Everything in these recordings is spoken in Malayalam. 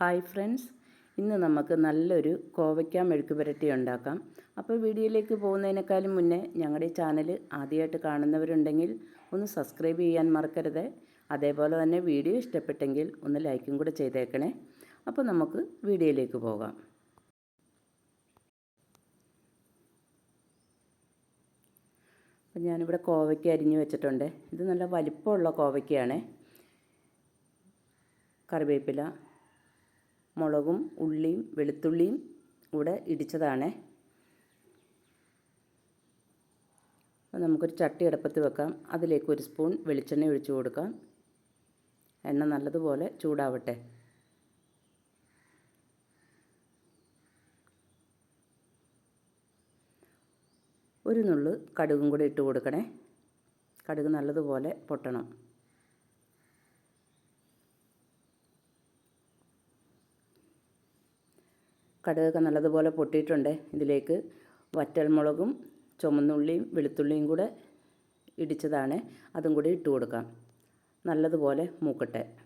Hi friends. ഇന്ന് നമുക്ക് നല്ലൊരു കോവയ്ക്ക മെഴുക്ക് പുരട്ടി ഉണ്ടാക്കാം. അപ്പോൾ വീഡിയോയിലേക്ക് പോകുന്നതിനേക്കാളും മുന്നേ ഞങ്ങളുടെ ചാനൽ ആദ്യമായിട്ട് കാണുന്നവരുണ്ടെങ്കിൽ ഒന്ന് സബ്സ്ക്രൈബ് ചെയ്യാൻ മറക്കരുത്. അതേപോലെ തന്നെ വീഡിയോ ഇഷ്ടപ്പെട്ടെങ്കിൽ ഒന്ന് ലൈക്കും കൂടെ ചെയ്തേക്കണേ. അപ്പോൾ നമുക്ക് വീഡിയോയിലേക്ക് പോകാം. അപ്പം ഞാനിവിടെ കോവയ്ക്ക അരിഞ്ഞു വെച്ചിട്ടുണ്ട്. ഇത് നല്ല വലിപ്പമുള്ള കോവയ്ക്കയാണ്. കറിവേപ്പില മുളകും ഉള്ളിയും വെളുത്തുള്ളിയും കൂടെ ഇടിച്ചതാണ്. നമുക്കൊരു ചട്ടി അടപ്പത്ത് വെക്കാം. അതിലേക്ക് ഒരു സ്പൂൺ വെളിച്ചെണ്ണ ഒഴിച്ചു കൊടുക്കാം. എണ്ണ നല്ലതുപോലെ ചൂടാവട്ടെ. ഒരു നുള്ളു കടുകും കൂടി ഇട്ട് കൊടുക്കണേ. കടുക് നല്ലതുപോലെ പൊട്ടണം. കടുകൊക്കെ നല്ലതുപോലെ പൊട്ടിയിട്ടുണ്ട്. ഇതിലേക്ക് വറ്റൽമുളകും ചുമന്നുള്ളിയും വെളുത്തുള്ളിയും കൂടെ ഇടിച്ചതാണ്. അതും കൂടി ഇട്ട് കൊടുക്കാം. നല്ലതുപോലെ മൂക്കട്ടെ.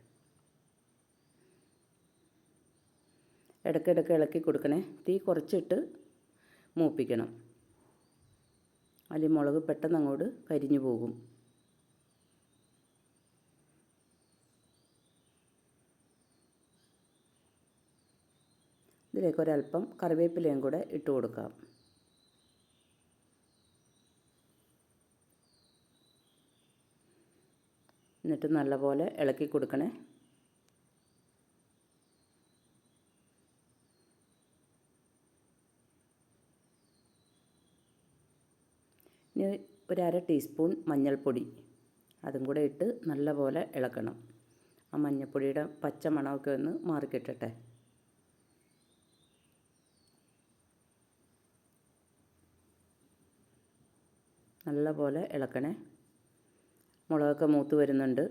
ഇടയ്ക്കിടയ്ക്ക് ഇളക്കി കൊടുക്കണേ. തീ കുറച്ചിട്ട് മൂപ്പിക്കണം. അല്ലെങ്കിൽ മുളക് പെട്ടെന്ന് അങ്ങോട്ട് കരിഞ്ഞു പോകും. ഇതിലേക്ക് ഒരല്പം കറിവേപ്പിലയും കൂടെ ഇട്ട് കൊടുക്കാം. എന്നിട്ട് നല്ലപോലെ ഇളക്കി കൊടുക്കണേ. ഇനി ഒരര ടീസ്പൂൺ മഞ്ഞൾപ്പൊടി അതും കൂടെ ഇട്ട് നല്ലപോലെ ഇളക്കണം. ആ മഞ്ഞൾപ്പൊടിയുടെ പച്ച മണമൊക്കെ ഒന്ന് മാറിക്കിട്ടട്ടെ. നല്ലപോലെ ഇളക്കണേ. മുളകൊക്കെ മൂത്ത് വരുന്നുണ്ട്.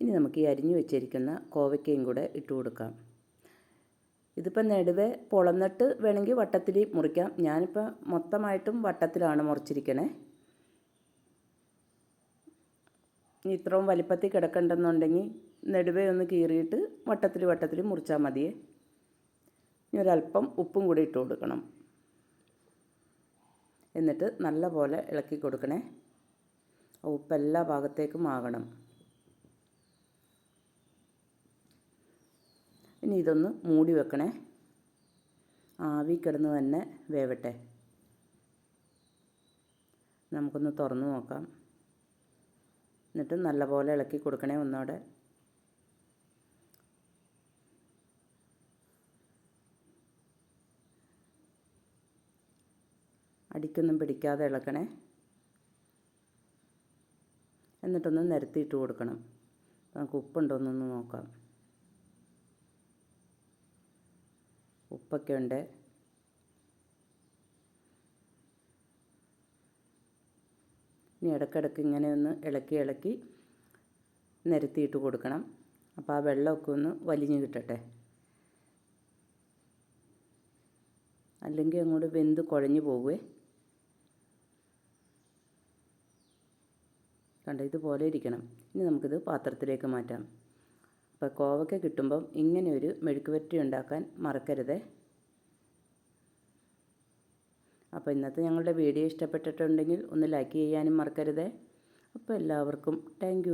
ഇനി നമുക്ക് ഈ അരിഞ്ഞു വെച്ചിരിക്കുന്ന കോവയ്ക്കയും കൂടെ ഇട്ട് കൊടുക്കാം. ഇതിപ്പോൾ നെടുവെ പൊളന്നിട്ട് വേണമെങ്കിൽ വട്ടത്തിൽ മുറിക്കാം. ഞാനിപ്പോൾ മൊത്തമായിട്ടും വട്ടത്തിലാണ് മുറിച്ചിരിക്കണേ. ഇനി ഇത്രയും വലിപ്പത്തിൽ കിടക്കണ്ടെന്നുണ്ടെങ്കിൽ നെടുവെ ഒന്ന് കീറിയിട്ട് വട്ടത്തിൽ വട്ടത്തിൽ മുറിച്ചാൽ മതിയേ. ഇനി ഒരല്പം ഉപ്പും കൂടി ഇട്ട് കൊടുക്കണം. എന്നിട്ട് നല്ല പോലെ ഇളക്കി കൊടുക്കണേ. ഉപ്പ് എല്ലാ ഭാഗത്തേക്കും ആകണം. ഇനി ഇതൊന്ന് മൂടി വെക്കണേ. ആവി കിടന്ന് തന്നെ വേവട്ടെ. നമുക്കൊന്ന് തുറന്നു നോക്കാം. എന്നിട്ട് നല്ലപോലെ ഇളക്കി കൊടുക്കണേ ഒന്നോടെ. അടിക്കൊന്നും പിടിക്കാതെ ഇളക്കണേ. എന്നിട്ടൊന്ന് നിരത്തിയിട്ട് കൊടുക്കണം. നമുക്ക് ഉപ്പുണ്ടോ എന്നൊന്ന് നോക്കാം. ഉപ്പൊക്കെ ഉണ്ട്. ഇനി ഇടക്കിടക്ക് ഇങ്ങനെ ഒന്ന് ഇളക്കി ഇളക്കി നിരത്തിയിട്ട് കൊടുക്കണം. അപ്പോൾ ആ വെള്ളമൊക്കെ ഒന്ന് വലിഞ്ഞു കിട്ടട്ടെ. അല്ലെങ്കിൽ അങ്ങോട്ട് വെന്ത് കുഴഞ്ഞു പോകുവേ കണ്ട? ഇതുപോലെ ഇരിക്കണം. ഇനി നമുക്കിത് പാത്രത്തിലേക്ക് മാറ്റാം. അപ്പോൾ കോവയ്ക്ക കിട്ടുമ്പം ഇങ്ങനെ ഒരു മെഴുക്കുവരട്ടി ഉണ്ടാക്കാൻ മറക്കരുതേ. അപ്പോൾ ഇന്നത്തെ ഞങ്ങളുടെ വീഡിയോ ഇഷ്ടപ്പെട്ടിട്ടുണ്ടെങ്കിൽ ഒന്ന് ലൈക്ക് ചെയ്യാനും മറക്കരുതേ. അപ്പോൾ എല്ലാവർക്കും താങ്ക്